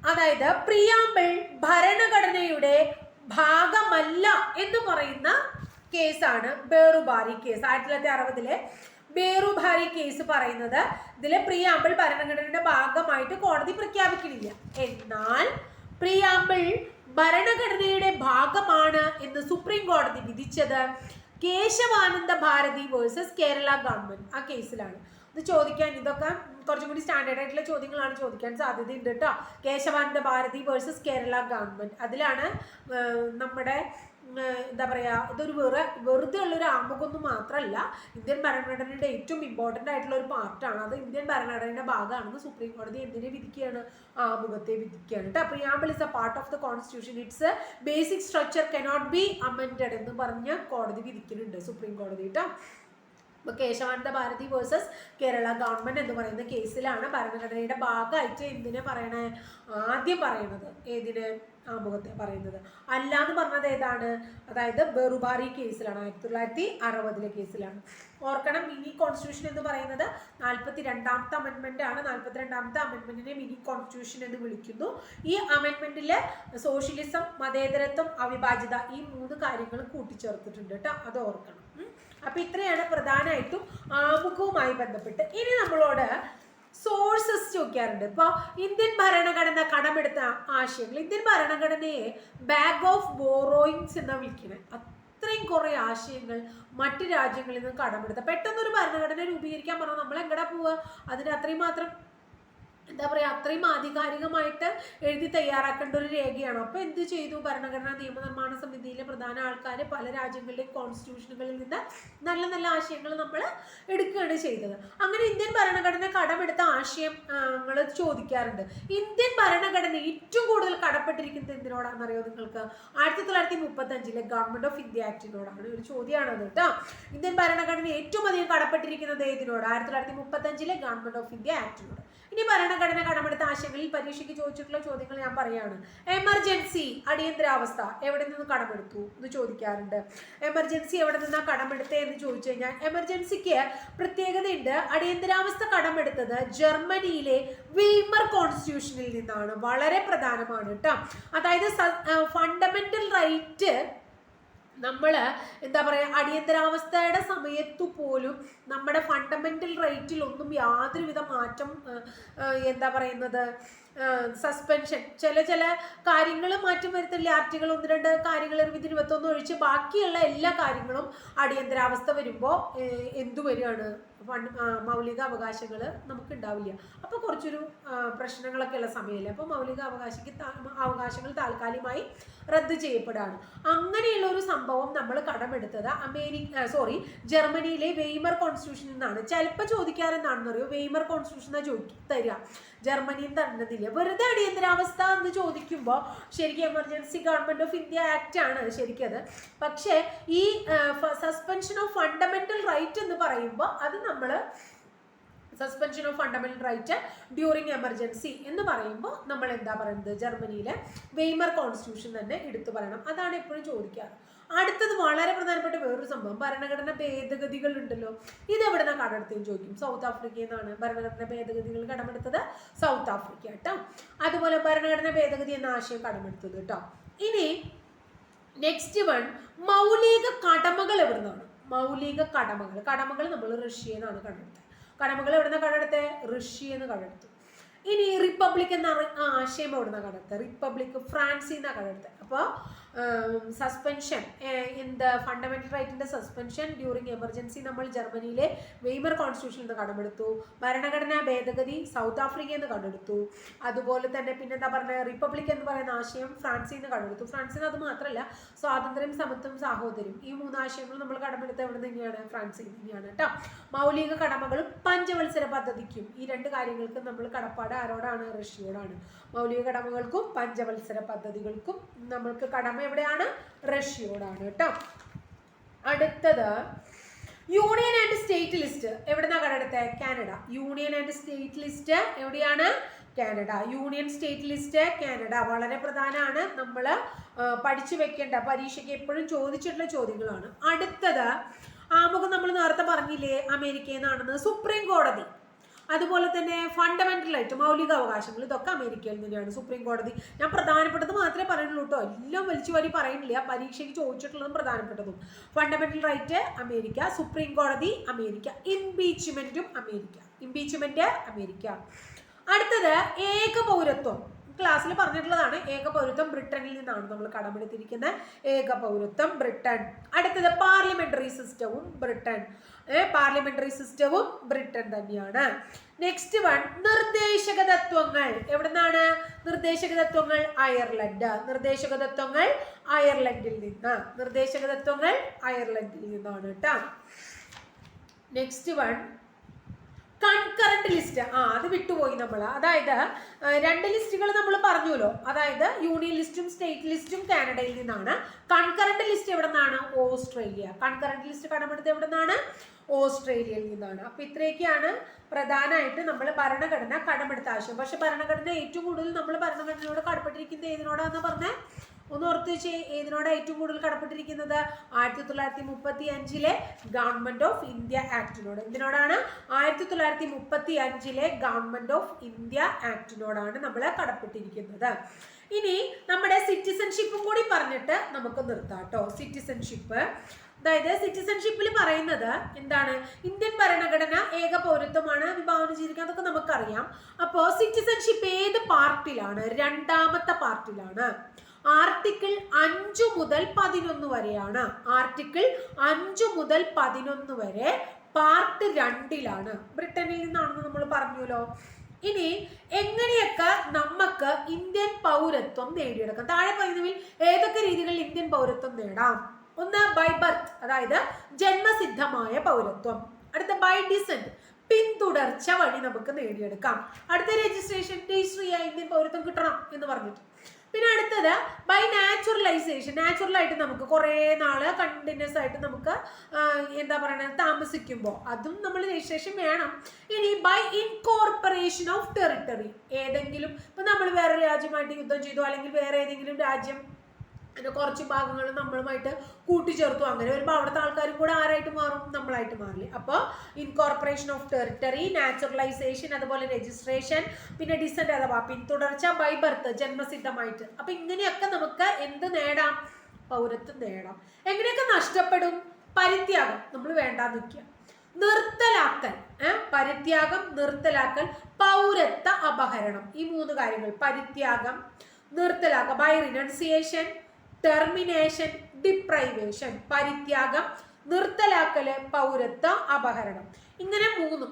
അതായത് പ്രിയാമ്പിൾ ഭരണഘടനയുടെ ഭാഗമല്ല എന്ന് പറയുന്ന കേസാണ് ബേറുബാരി കേസ്. ആയിരത്തി തൊള്ളായിരത്തി അറുപതിലെ ബേറുബാരി കേസ് പറയുന്നത് ഇതിലെ പ്രിയാമ്പിൾ ഭരണഘടനയുടെ ഭാഗമായിട്ട് കോടതി പ്രഖ്യാപിക്കണില്ല എന്നാൽ പ്രിയാമ്പിൾ ഭരണഘടനയുടെ ഭാഗമാണ് എന്ന് സുപ്രീം കോടതി വിധിച്ചത് കേശവാനന്ദ ഭാരതി വേഴ്സസ് കേരള ഗവൺമെന്റ് ആ കേസിലാണ്. ഇത് ചോദിക്കാൻ ഇതൊക്കെ കുറച്ചും കൂടി സ്റ്റാൻഡേർഡ് ആയിട്ടുള്ള ചോദ്യങ്ങളാണ് ചോദിക്കാൻ സാധ്യതയുണ്ട് കേട്ടോ. Kesavananda Bharati versus Kerala government. അതിലാണ് നമ്മുടെ എന്താ പറയുക ഇതൊരു വെറു വെറുതെ ഉള്ളൊരു ആമുഖമൊന്നും മാത്രമല്ല ഇന്ത്യൻ ഭരണഘടനയുടെ ഏറ്റവും ഇമ്പോർട്ടന്റ് ആയിട്ടുള്ള ഒരു പാർട്ടാണ് അത് ഇന്ത്യൻ ഭരണഘടനയുടെ ഭാഗമാണെന്ന് സുപ്രീം കോടതി എന്തിനെ വിധിക്കുകയാണ്? ആമുഖത്തെ വിധിക്കുകയാണ്. കേട്ടോ preamble is a part of the constitution it's basic structure cannot be amended എന്ന് പറഞ്ഞ് കോടതി വിധിക്കുന്നുണ്ട് സുപ്രീം കോടതി കേട്ടോ. ഇപ്പോൾ കേശവാനന്ദ ഭാരതി വേഴ്സസ് കേരള ഗവൺമെന്റ് എന്ന് പറയുന്ന കേസിലാണ് ഭരണഘടനയുടെ ഭാഗമായിട്ട് എന്തിനെ പറയണേ? ആദ്യം പറയുന്നത് ഏതിനെ? ആമുഖത്തെ പറയുന്നത്. അല്ല എന്ന് പറഞ്ഞത് ഏതാണ്? അതായത് ബെറുബാറി കേസിലാണ് ആയിരത്തി തൊള്ളായിരത്തി അറുപതിലെ കേസിലാണ്. ഓർക്കണം മിനി കോൺസ്റ്റിറ്റ്യൂഷൻ എന്ന് പറയുന്നത് നാൽപ്പത്തി രണ്ടാമത്തെ അമെൻമെന്റ് ആണ്. നാൽപ്പത്തി രണ്ടാമത്തെ അമെൻമെന്റിനെ മിനി കോൺസ്റ്റിറ്റ്യൂഷൻ എന്ന് വിളിക്കുന്നു. ഈ അമെൻമെന്റിൽ സോഷ്യലിസം മതേതരത്വം അവിഭാജ്യത ഈ മൂന്ന് കാര്യങ്ങൾ കൂട്ടിച്ചേർത്തിട്ടുണ്ട് കേട്ടോ അത് ഓർക്കണം. അപ്പൊ ഇത്രയാണ് പ്രധാനമായിട്ടും ആമുഖവുമായി ബന്ധപ്പെട്ട്. ഇനി നമ്മളോട് സോഴ്സസ് ചോദിക്കാറുണ്ട്. ഇപ്പോൾ ഇന്ത്യൻ ഭരണഘടന കടമെടുത്ത ആശയങ്ങൾ. ഇന്ത്യൻ ഭരണഘടനയെ ബാഗ് ഓഫ് ബോറോയിങ്സ് എന്നാ വിളിക്കുന്നത് അത്രയും കുറേ ആശയങ്ങൾ മറ്റു രാജ്യങ്ങളിൽ നിന്ന് കടമെടുത്ത. പെട്ടെന്നൊരു ഭരണഘടന രൂപീകരിക്കാൻ പറഞ്ഞാൽ നമ്മൾ എങ്ങടാ പോവുക അതിന് അത്രയും മാത്രം എന്താ പറയുക അത്രയും ആധികാരികമായിട്ട് എഴുതി തയ്യാറാക്കേണ്ട ഒരു രേഖയാണ്. അപ്പോൾ എന്ത് ചെയ്തു? ഭരണഘടനാ നിയമനിർമ്മാണ സമിതിയിലെ പ്രധാന ആൾക്കാർ പല രാജ്യങ്ങളിലെയും കോൺസ്റ്റിറ്റ്യൂഷനുകളിൽ നിന്ന് നല്ല നല്ല ആശയങ്ങൾ നമ്മൾ എടുക്കുകയാണ് ചെയ്തത്. അങ്ങനെ ഇന്ത്യൻ ഭരണഘടന കടമെടുത്ത ആശയങ്ങൾ ചോദിക്കാറുണ്ട്. ഇന്ത്യൻ ഭരണഘടന ഏറ്റവും കൂടുതൽ കടപ്പെട്ടിരിക്കുന്നത് എന്തിനോടാണെന്നറിയോ നിങ്ങൾക്ക്? ആയിരത്തി തൊള്ളായിരത്തി മുപ്പത്തി അഞ്ചിലെ ഗവൺമെന്റ് ഓഫ് ഇന്ത്യ ആക്ടിനോടാണ് ഒരു ചോദ്യമാണത് കേട്ടോ. ഇന്ത്യൻ ഭരണഘടന ഏറ്റവും അധികം കടപ്പെട്ടിരിക്കുന്നത് ഏതിനോട്? ആയിരത്തി തൊള്ളായിരത്തി മുപ്പത്തി അഞ്ചിലെ ഗവൺമെന്റ് ഓഫ് ഇന്ത്യ ആക്ടിനോട് ഇനി ഭരണഘടന കടമെടുത്ത ആശയങ്ങളിൽ പരീക്ഷയ്ക്ക് ചോദിച്ചിട്ടുള്ള ചോദ്യങ്ങൾ ഞാൻ പറയാണ്. എമർജൻസി അടിയന്തരാവസ്ഥ എവിടെ നിന്ന് കടമെടുത്തു എന്ന് ചോദിക്കാറുണ്ട്. എമർജൻസി എവിടെ നിന്നാ കടമെടുത്തേ എന്ന് ചോദിച്ചു കഴിഞ്ഞാൽ എമർജൻസിക്ക് പ്രത്യേകതയുണ്ട്. അടിയന്തരാവസ്ഥ കടമെടുത്തത് ജർമ്മനിയിലെ വീമർ കോൺസ്റ്റിറ്റ്യൂഷനിൽ നിന്നാണ്. വളരെ പ്രധാനമാണ് കേട്ടോ. അതായത് നമ്മൾ എന്താ പറയുക അടിയന്തരാവസ്ഥയുടെ സമയത്തു പോലും നമ്മുടെ ഫണ്ടമെന്റൽ റേറ്റിലൊന്നും യാതൊരുവിധ മാറ്റം എന്താ പറയുന്നത് സസ്പെൻഷൻ ചില ചില കാര്യങ്ങൾ മാറ്റം വരുത്തില്ല? ആർട്ടികൾ ഒന്ന് രണ്ട് കാര്യങ്ങൾ ഇരുപത്തി ഇരുപത്തൊന്ന് ഒഴിച്ച് ബാക്കിയുള്ള എല്ലാ കാര്യങ്ങളും അടിയന്തരാവസ്ഥ വരുമ്പോൾ എന്തു വരികയാണ്? മൗലിക അവകാശങ്ങൾ നമുക്ക് ഉണ്ടാവില്ല അപ്പോൾ കുറച്ചൊരു പ്രശ്നങ്ങളൊക്കെ ഉള്ള സമയമല്ലേ അപ്പോൾ മൗലിക അവകാശക്ക് അവകാശങ്ങൾ താൽക്കാലികമായി റദ്ദ് ചെയ്യപ്പെടുകയാണ് അങ്ങനെയുള്ള ഒരു സംഭവം നമ്മൾ കടമെടുത്തത് അമേരിക്ക സോറി ജർമ്മനിയിലെ വെയ്മർ കോൺസ്റ്റിറ്റ്യൂഷനിൽ നിന്നാണ്. ചിലപ്പോൾ ചോദിക്കാറെന്താണെന്ന് അറിയോ വെയ്മർ കോൺസ്റ്റിറ്റ്യൂഷൻ ചോദിക്കും തരിക ജർമ്മനിയും തന്നതില്ല വെറുതെ അടിയന്തരാവസ്ഥ എന്ന് ചോദിക്കുമ്പോൾ ശരിക്കും emergency government of India act ആണ് ശരിക്കത്. പക്ഷേ ഈ സസ്പെൻഷൻ ഓഫ് ഫണ്ടമെന്റൽ റൈറ്റ് എന്ന് പറയുമ്പോൾ അത് നമ്മൾ suspension of fundamental right during emergency എന്ന് പറയുമ്പോൾ നമ്മൾ എന്താ പറയുന്നത് ജർമ്മനിയിലെ വെയ്മർ കോൺസ്റ്റിറ്റ്യൂഷൻ തന്നെ എടുത്തു പറയണം. അതാണ് എപ്പോഴും ചോദിക്കാറ്. അടുത്തത് വളരെ പ്രധാനപ്പെട്ട വേറൊരു സംഭവം. ഭരണഘടന ഭേദഗതികൾ ഉണ്ടല്ലോ. ഇത് എവിടെ നിന്നാണ് കടമെടുത്തതെന്ന് ചോദിക്കും. സൗത്ത് ആഫ്രിക്കയിൽ നിന്നാണ് ഭരണഘടന ഭേദഗതികൾ കടമെടുത്തത് സൗത്ത് ആഫ്രിക്ക കേട്ടോ അതുപോലെ ഭരണഘടന ഭേദഗതി എന്ന ആശയം കടമെടുത്തത് കേട്ടോ ഇനി നെക്സ്റ്റ് വൺ മൗലിക കടമകൾ എവിടെ നിന്നാണ് മൗലിക കടമകൾ. കടമകൾ നമ്മൾ റഷ്യന്നാണ് കണ്ടെടുത്തത് കടമകൾ എവിടെ നിന്ന് കണ്ടെടുത്തത് റഷ്യ എന്ന് കണ്ടെടുത്തു ഇനി റിപ്പബ്ലിക് എന്ന ആശയം എവിടെ നിന്ന് കണ്ടെടുത്തത് റിപ്പബ്ലിക് ഫ്രാൻസിൽ നിന്നാണ് കണ്ടെടുത്തത് അപ്പോൾ സസ്പെൻഷൻ ഇൻ ദ ഫണ്ടമെന്റൽ റൈറ്റിന്റെ സസ്പെൻഷൻ ഡ്യൂറിങ് എമർജൻസി നമ്മൾ ജർമ്മനിയിലെ വെയ്മർ കോൺസ്റ്റിറ്റ്യൂഷൻ എന്ന് കടമെടുത്തു. ഭരണഘടനാ ഭേദഗതി സൗത്ത് ആഫ്രിക്കയിൽ നിന്ന് കണ്ടെടുത്തു അതുപോലെ തന്നെ പിന്നെന്താ പറയുക റിപ്പബ്ലിക് എന്ന് പറയുന്ന ആശയം ഫ്രാൻസിൽ നിന്ന് കണ്ടെടുത്തു ഫ്രാൻസിൽ അത് മാത്രമല്ല സ്വാതന്ത്ര്യം സമത്വം സാഹോദര്യം. ഈ മൂന്ന് ആശയങ്ങളും നമ്മൾ കടമെടുത്ത എവിടെ നിന്നാണ് ഫ്രാൻസിൽ തന്നെയാണ് കേട്ടോ മൗലിക കടമകളും പഞ്ചവത്സര പദ്ധതിക്കും. ഈ രണ്ട് കാര്യങ്ങൾക്കും നമ്മൾ കടപ്പാട് ആരോടാണ്? റഷ്യയോടാണ്. മൗലിക കടമകൾക്കും പഞ്ചവത്സര പദ്ധതികൾക്കും നമ്മൾക്ക് കടമ എവിടെയാണ്? റഷ്യയോടാണ് കേട്ടോ. അടുത്തത് യൂണിയൻ ആൻഡ് സ്റ്റേറ്റ് ലിസ്റ്റ് എവിടെന്നാ കണ്ടെടുത്തത് Canada. Union and state list എവിടെയാണ്? Canada. Union state list Canada. വളരെ പ്രധാനമാണ്. നമ്മൾ പഠിച്ചു വെക്കേണ്ട പരീക്ഷയ്ക്ക് എപ്പോഴും ചോദിച്ചിട്ടുള്ള ചോദ്യങ്ങളാണ്. അടുത്തത് ആമുഖം നമ്മൾ നേരത്തെ പറഞ്ഞില്ലേ? അമേരിക്കയിൽ നിന്നാണെന്ന്. സുപ്രീം കോടതി അതുപോലെ തന്നെ ഫണ്ടമെന്റൽ ആയിട്ട് മൗലിക അവകാശങ്ങൾ ഇതൊക്കെ അമേരിക്കയിൽ തന്നെയാണ് സുപ്രീം കോടതി ഞാൻ പ്രധാനപ്പെട്ടത് മാത്രമേ പറയുള്ളൂ കേട്ടോ. എല്ലാം വലിച്ചു വരി പറയുന്നില്ല. പരീക്ഷയ്ക്ക് ചോദിച്ചിട്ടുള്ളതും പ്രധാനപ്പെട്ടതും. ഫണ്ടമെന്റൽ റൈറ്റ് അമേരിക്ക സുപ്രീം കോടതി അമേരിക്ക ഇംപീച്ച്മെന്റും അമേരിക്ക. Impeachment America. അടുത്തത് ഏകപൗരത്വം. ക്ലാസ്സിൽ പറഞ്ഞിട്ടുള്ളതാണ് ഏകപൗരത്വം ബ്രിട്ടനിൽ നിന്നാണ് നമ്മൾ കടമെടുത്തിരിക്കുന്നത്. ഏകപൗരത്വം ബ്രിട്ടൻ. അടുത്തത് പാർലമെന്ററി സിസ്റ്റവും ബ്രിട്ടൻ. പാർലമെന്ററി സിസ്റ്റവും ബ്രിട്ടൻ തന്നെയാണ്. നെക്സ്റ്റ് വൺ നിർദ്ദേശക തത്വങ്ങൾ എവിടുന്നാണ് നിർദ്ദേശക തത്വങ്ങൾ അയർലൻഡ് നിർദ്ദേശക തത്വങ്ങൾ അയർലൻഡിൽ നിന്ന്. നിർദ്ദേശക തത്വങ്ങൾ അയർലൻഡിൽ നിന്നാണ് കേട്ടോ നെക്സ്റ്റ് വൺ കൺകറന്റ് ലിസ്റ്റ് ആ അത് വിട്ടുപോയി നമ്മൾ അതായത് രണ്ട് ലിസ്റ്റുകൾ നമ്മൾ പറഞ്ഞുല്ലോ. അതായത് യൂണിയൻ ലിസ്റ്റും സ്റ്റേറ്റ് ലിസ്റ്റും കാനഡയിൽ നിന്നാണ്. കൺകറന്റ് ലിസ്റ്റ് എവിടെ നിന്നാണ് ഓസ്ട്രേലിയ കൺകറന്റ് ലിസ്റ്റ് കടമെടുത്ത് എവിടെ നിന്നാണ് ഓസ്ട്രേലിയയിൽ നിന്നാണ്. അപ്പൊ ഇത്രയൊക്കെയാണ് പ്രധാനമായിട്ട് നമ്മൾ ഭരണഘടന കടമെടുത്ത ആശയം പക്ഷെ ഭരണഘടന ഏറ്റവും കൂടുതൽ നമ്മൾ ഭരണഘടനയോട് കടപ്പെട്ടിരിക്കുന്നത് ഏതിനോടാന്ന് പറഞ്ഞേ? ഒന്ന് ഓർത്ത് വെച്ച് ഏതിനോട് ഏറ്റവും കൂടുതൽ കടപ്പെട്ടിരിക്കുന്നത്? ആയിരത്തി തൊള്ളായിരത്തി മുപ്പത്തി അഞ്ചിലെ ഗവൺമെന്റ് ഓഫ് ഇന്ത്യ ആക്ടിനോട്. എന്തിനോടാണ്? ആയിരത്തി തൊള്ളായിരത്തി മുപ്പത്തി അഞ്ചിലെ ഗവൺമെന്റ് ഓഫ് ഇന്ത്യ ആക്ടിനോടാണ് നമ്മൾ കടപ്പെട്ടിരിക്കുന്നത്. ഇനി നമ്മുടെ സിറ്റിസൺഷിപ്പും കൂടി പറഞ്ഞിട്ട് നമുക്ക് നിർത്താം കേട്ടോ. സിറ്റിസൺഷിപ്പ്. അതായത് സിറ്റിസൺഷിപ്പിൽ പറയുന്നത് എന്താണ്? ഇന്ത്യൻ ഭരണഘടന ഏക പൗരത്വമാണ് വിഭാവനം ചെയ്തിരിക്കുക അതൊക്കെ നമുക്കറിയാം. അപ്പോൾ സിറ്റിസൺഷിപ്പ് ഏത് പാർട്ടിലാണ്? രണ്ടാമത്തെ പാർട്ടിലാണ്. ആർട്ടിക്കിൾ അഞ്ചു മുതൽ പതിനൊന്ന് വരെയാണ്. ആർട്ടിക്കിൾ അഞ്ചു മുതൽ പതിനൊന്ന് വരെ പാർട്ട് രണ്ടിലാണ്. ബ്രിട്ടനിൽ നിന്നാണെന്ന് നമ്മൾ പറഞ്ഞല്ലോ ഇനി എങ്ങനെയൊക്കെ നമുക്ക് ഇന്ത്യൻ പൗരത്വം നേടിയെടുക്കാം? താഴെ പറയുന്നതിൽ ഏതൊക്കെ രീതികളിൽ ഇന്ത്യൻ പൗരത്വം നേടാം? ഒന്ന് ബൈ ബർത്ത് അതായത് ജന്മസിദ്ധമായ പൗരത്വം. അടുത്ത ബൈ ഡിസെന്റ് പിന്തുടർച്ച വഴി നമുക്ക് നേടിയെടുക്കാം. അടുത്ത രജിസ്ട്രേഷൻ രജിസ്റ്റർ ഇന്ത്യൻ പൗരത്വം കിട്ടണം എന്ന് പറഞ്ഞിട്ട്. പിന്നെ അടുത്തത് ബൈ നാച്ചുറലൈസേഷൻ നാച്ചുറലായിട്ട് നമുക്ക് കുറേ നാൾ കണ്ടിന്യൂസ് ആയിട്ട് നമുക്ക് എന്താ പറയുക താമസിക്കുമ്പോൾ അതും നമ്മൾ രജിസ്ട്രേഷൻ വേണം. ഇനി ബൈ ഇൻകോർപ്പറേഷൻ ഓഫ് ടെറിട്ടറി ഏതെങ്കിലും ഇപ്പം നമ്മൾ വേറെ രാജ്യമായിട്ട് യുദ്ധം ചെയ്തു അല്ലെങ്കിൽ വേറെ ഏതെങ്കിലും രാജ്യം അതിന്റെ കുറച്ച് ഭാഗങ്ങൾ നമ്മളുമായിട്ട് കൂട്ടിച്ചേർത്തു. അങ്ങനെ വരുമ്പോൾ അവിടുത്തെ ആൾക്കാരും കൂടെ ആരായിട്ട് മാറും? നമ്മളായിട്ട് മാറില്ലേ? അപ്പോൾ ഇൻകോർപ്പറേഷൻ ഓഫ് ടെറിട്ടറി നാച്ചുറലൈസേഷൻ അതുപോലെ രജിസ്ട്രേഷൻ പിന്നെ ഡിസെന്റ് അഥവാ പിന്തുടർച്ച ബൈ ബർത്ത് ജന്മസിദ്ധമായിട്ട്. അപ്പോൾ ഇങ്ങനെയൊക്കെ നമുക്ക് എന്ത് നേടാം? പൗരത്വം നേടാം. എങ്ങനെയൊക്കെ നഷ്ടപ്പെടും? പരിത്യാഗം. നമ്മൾ വേണ്ടാന്ന് വയ്ക്കുക നിർത്തലാക്കൽ? പരിത്യാഗം നിർത്തലാക്കൽ പൗരത്വ അപഹരണം. ഈ മൂന്ന് കാര്യങ്ങൾ. പരിത്യാഗം നിർത്തലാക്കുക ബൈ റിനൗൺസിയേഷൻ ടെർമിനേഷൻ ഡിപ്രൈവേഷൻ പരിത്യാഗം നിർത്തലാക്കൽ പൗരത്വ അപഹരണം. ഇങ്ങനെ മൂന്നും.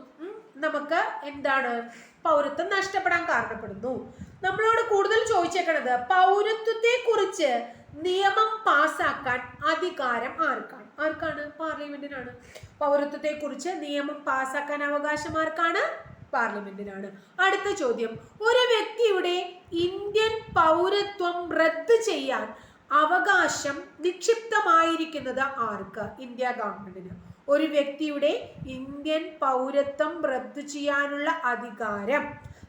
നമുക്ക് എന്താണ്? പൗരത്വം നഷ്ടപ്പെടാൻ കാരണപ്പെടുന്നു. നമ്മളോട് കൂടുതൽ ചോദിച്ചേക്കണത് പൗരത്വത്തെ കുറിച്ച് നിയമം പാസാക്കാൻ അധികാരം ആർക്കാണ്? ആർക്കാണ്? പാർലമെന്റിനാണ്. പൗരത്വത്തെ കുറിച്ച് നിയമം പാസാക്കാൻ അവകാശം ആർക്കാണ്? പാർലമെന്റിനാണ്. അടുത്ത ചോദ്യം. ഒരു വ്യക്തിയുടെ ഇന്ത്യൻ പൗരത്വം റദ്ദ് ചെയ്യാൻ അവകാശം നിക്ഷിപ്തമായിരിക്കുന്നത് ആർക്ക്? ഇന്ത്യ ഗവൺമെന്റിന്. ഒരു വ്യക്തിയുടെ ഇന്ത്യൻ പൗരത്വം റദ്ദു ചെയ്യാനുള്ള അധികാരം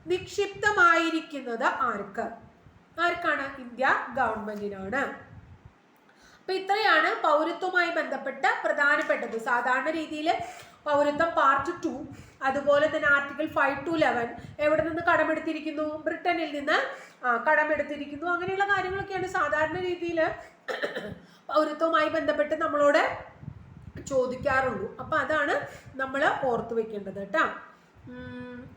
നിക്ഷിപ്തമായിരിക്കുന്നത് ആർക്ക്? ആർക്കാണ്? ഇന്ത്യ ഗവൺമെന്റിനാണ്. അപ്പൊ ഇത്രയാണ് പൗരത്വമായി ബന്ധപ്പെട്ട പ്രധാനപ്പെട്ടത്. സാധാരണ രീതിയിൽ പൗരത്വം പാർട്ട് ടു അതുപോലെ തന്നെ ആർട്ടിക്കിൾ ഫൈവ് ടു ലെവൻ എവിടെ നിന്ന് കടമെടുത്തിരിക്കുന്നു? ബ്രിട്ടനിൽ നിന്ന് കടമെടുത്തിരിക്കുന്നു. അങ്ങനെയുള്ള കാര്യങ്ങളൊക്കെയാണ് സാധാരണ രീതിയിൽ പൗരത്വവുമായി ബന്ധപ്പെട്ട് നമ്മളോട് ചോദിക്കാറുള്ളൂ. അപ്പം അതാണ് നമ്മൾ ഓർത്തു വെക്കേണ്ടത് കേട്ടോ.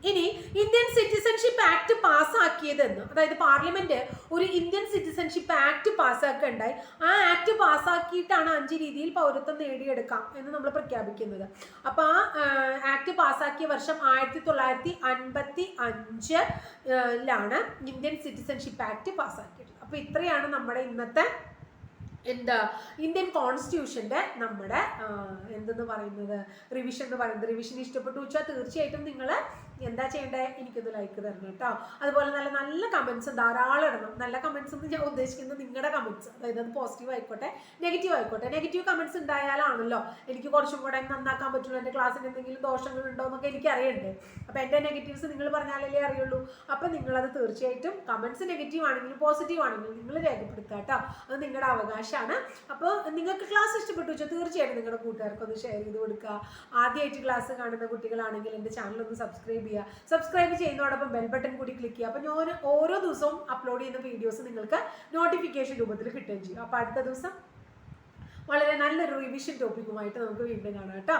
ഇനി ഇന്ത്യൻ സിറ്റിസൺഷിപ്പ് ആക്ട് പാസ്സാക്കിയതെന്ന് അതായത് പാർലമെന്റ് ഒരു ഇന്ത്യൻ സിറ്റിസൺഷിപ്പ് ആക്ട് പാസ്സാക്കുകയുണ്ടായി. ആ ആക്ട് പാസ്സാക്കിയിട്ടാണ് അഞ്ച് രീതിയിൽ പൗരത്വം നേടിയെടുക്കാം എന്ന് നമ്മൾ പ്രഖ്യാപിക്കുന്നത്. അപ്പൊ ആ ആക്ട് പാസ്സാക്കിയ വർഷം ആയിരത്തി തൊള്ളായിരത്തി അൻപത്തി അഞ്ച് ലാണ് ഇന്ത്യൻ സിറ്റിസൺഷിപ്പ് ആക്ട് പാസ്സാക്കിയിട്ടുള്ളത്. അപ്പൊ ഇത്രയാണ് നമ്മുടെ ഇന്നത്തെ എന്താ ഇന്ത്യൻ കോൺസ്റ്റിറ്റ്യൂഷന്റെ നമ്മുടെ എന്തെന്ന് പറയുന്നത് റിവിഷൻ എന്ന് പറയുന്നത്. റിവിഷൻ ഇഷ്ടപ്പെട്ടു വെച്ചാൽ തീർച്ചയായിട്ടും നിങ്ങൾ എന്താ ചെയ്യേണ്ടത് എനിക്കൊന്ന് ലൈക്ക് തരണം കേട്ടോ അതുപോലെ നല്ല നല്ല കമൻസ് ധാരാളം ഇടണം. നല്ല കമൻസ് എന്ന് ഞാൻ ഉദ്ദേശിക്കുന്നത് നിങ്ങളുടെ കമൻസ് അതായത് അത് പോസിറ്റീവ് ആയിക്കോട്ടെ നെഗറ്റീവ് ആയിക്കോട്ടെ. നെഗറ്റീവ് കമൻസ് ഉണ്ടായാലാണല്ലോ എനിക്ക് കുറച്ചും കൂടെ നന്നാക്കാൻ പറ്റുള്ളൂ. എന്റെ ക്ലാസ്സിന് എന്തെങ്കിലും ദോഷങ്ങൾ ഉണ്ടോ എന്നൊക്കെ എനിക്ക് അറിയണ്ടേ അപ്പോൾ എന്റെ നെഗറ്റീവ്സ് നിങ്ങൾ പറഞ്ഞാലല്ലേ അറിയുള്ളൂ. അപ്പോൾ നിങ്ങളത് തീർച്ചയായിട്ടും കമൻസ് നെഗറ്റീവ് ആണെങ്കിലും പോസിറ്റീവ് ആണെങ്കിലും നിങ്ങൾ രേഖപ്പെടുത്തുക കേട്ടോ അത് നിങ്ങളുടെ അവകാശമാണ്. അപ്പോൾ നിങ്ങൾക്ക് ക്ലാസ് ഇഷ്ടപ്പെട്ടു വെച്ചാൽ തീർച്ചയായിട്ടും നിങ്ങളുടെ കൂട്ടുകാർക്കൊന്ന് ഷെയർ ചെയ്ത് കൊടുക്കുക. ആദ്യമായിട്ട് ക്ലാസ് കാണുന്ന കുട്ടികളാണെങ്കിൽ എന്റെ ചാനൽ ഒന്ന് സബ്സ്ക്രൈബ് ചെയ്യുക. സബ്സ്ക്രൈബ് ചെയ്യുന്നതോടൊപ്പം ബെൽ ബട്ടൺ കൂടി ക്ലിക്ക് ചെയ്യുക. അപ്പോൾ ഞാൻ ഓരോ ദിവസവും അപ്ലോഡ് ചെയ്യുന്ന വീഡിയോസ് നിങ്ങൾക്ക് നോട്ടിഫിക്കേഷൻ രൂപത്തിൽ കിട്ടുകയും ചെയ്യും. അപ്പോൾ അടുത്ത ദിവസം വളരെ നല്ലൊരു റിവിഷൻ ടോപ്പിക്കുമായിട്ട് നമുക്ക് വീണ്ടും കാണാം കേട്ടോ.